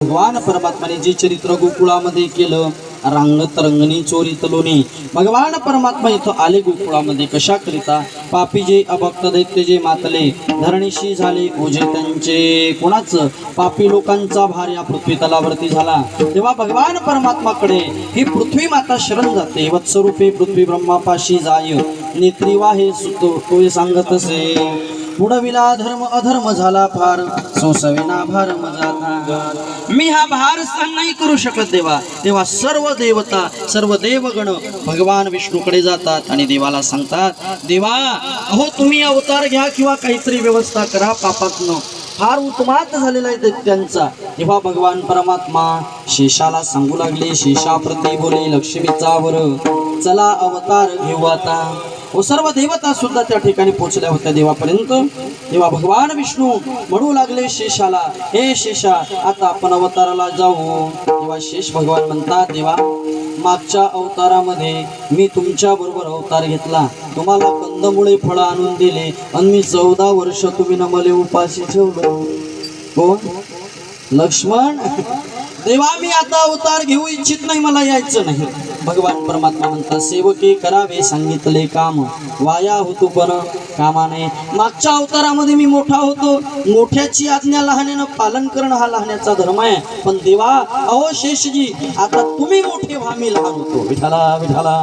भगवान परमात्माने जे चरित्र गोकुळामध्ये केलं रांगत रंगणी चोरी तलोनी. भगवान परमात्मा इथं आले गोकुळामध्ये कशाकरिता? पापी जे अभक्त दैत्य जे मातले धरणीशी झाले ओझे त्यांचे. कोणाचं? पापी लोकांचा भार या पृथ्वी तलावरती झाला. तेव्हा भगवान परमात्माकडे ही पृथ्वी माता शरण जाते. वत्सरूपे पृथ्वी ब्रह्मापाशी जाय. नेत्री वाहे तो सांगत असे. बुडविला धर्म अधर्म झाला फार. सोसविना भार मजा मी हा भार सहन नाही करू शकत देवा. तेव्हा सर्व देवता सर्व देवगण भगवान विष्णूकडे जातात आणि देवाला सांगतात देवा अहो तुम्ही अवतार घ्या किंवा काहीतरी व्यवस्था करा पापातनं. फार उत्मात झालेला आहे त्यांचा. तेव्हा भगवान परमात्मा शेषाला सांगू लागले शेषाप्रती बोले लक्ष्मीचा वर. चला अवतार घेऊ आता. व सर्व देवता सुद्धा त्या ठिकाणी पोहोचल्या होत्या देवापर्यंत. तेव्हा भगवान विष्णू म्हणू लागले शेषाला हे शेषा आता आपण अवताराला जाऊ. तेव्हा शेष भगवान म्हणतात देवा मागच्या अवतारामध्ये मी तुमच्या बरोबर अवतार घेतला. तुम्हाला कंदमुळे फळं आणून दिले आणि मी चौदा वर्ष तुम्ही न मला उपाशी ठेवलं. कोण लक्ष्मण देवा मी आता अवतार घेऊ इच्छित नाही मला यायचं नाही. भगवान परमात्मा म्हणतात सेवके करावे सांगितले काम वाया होतो पण कामाने. मागच्या अवतारामध्ये मी मोठा होतो मोठ्याची आज्ञा लहान्यानं पालन करणं हा लहान्याचा धर्म आहे. पण देवा अहो शेषजी आता तुम्ही मोठे व्हा मी लहान होतो. विठाला विठाला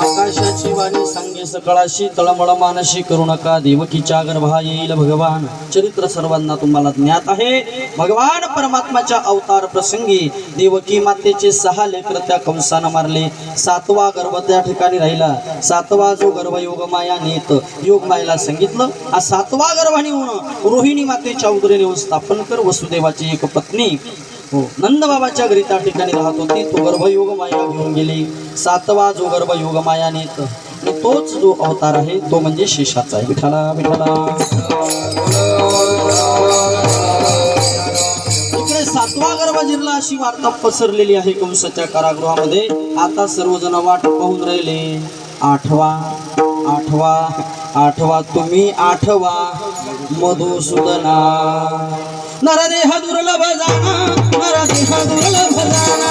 आकाशाची वाणी सांग सकाळाशी तळमळ मानशी करू नका. देवकीच्या गर्भा येईल भगवान. चरित्र सर्वांना तुम्हाला ज्ञात आहे. भगवान परमात्माच्या अवतार प्रसंगी देवकी मातेचे सहा लेकर त्या कंसानं मारले. सातवा गर्भ त्या ठिकाणी राहिला. सातवा जो गर्भ योगमाया नेत योगमायाला सांगितलं हा सातवा गर्भ नेऊन रोहिणी मातेच्या उदरेने नेऊन स्थापन कर. वसुदेवाची एक पत्नी. हो नंदबाबाच्या घरी त्या ठिकाणी राहत होती. तो गर्भयोग माया घेऊन गेली. सातवा जो गर्भयोग माया नेत तोच जो अवतार आहे तो म्हणजे शेषाचा आहे. विठाला विठाला इकडे सातवा गर्भ जिल्हा अशी वार्ता पसरलेली आहे कंसाच्या कारागृहामध्ये. आता सर्वजण वाट पाहून राहिले. आठवा आठवा आठवा तुम्ही आठवा मधुसूदना. नरदेह दुर्लभ जाना नरदेह दुर्लभ जाना.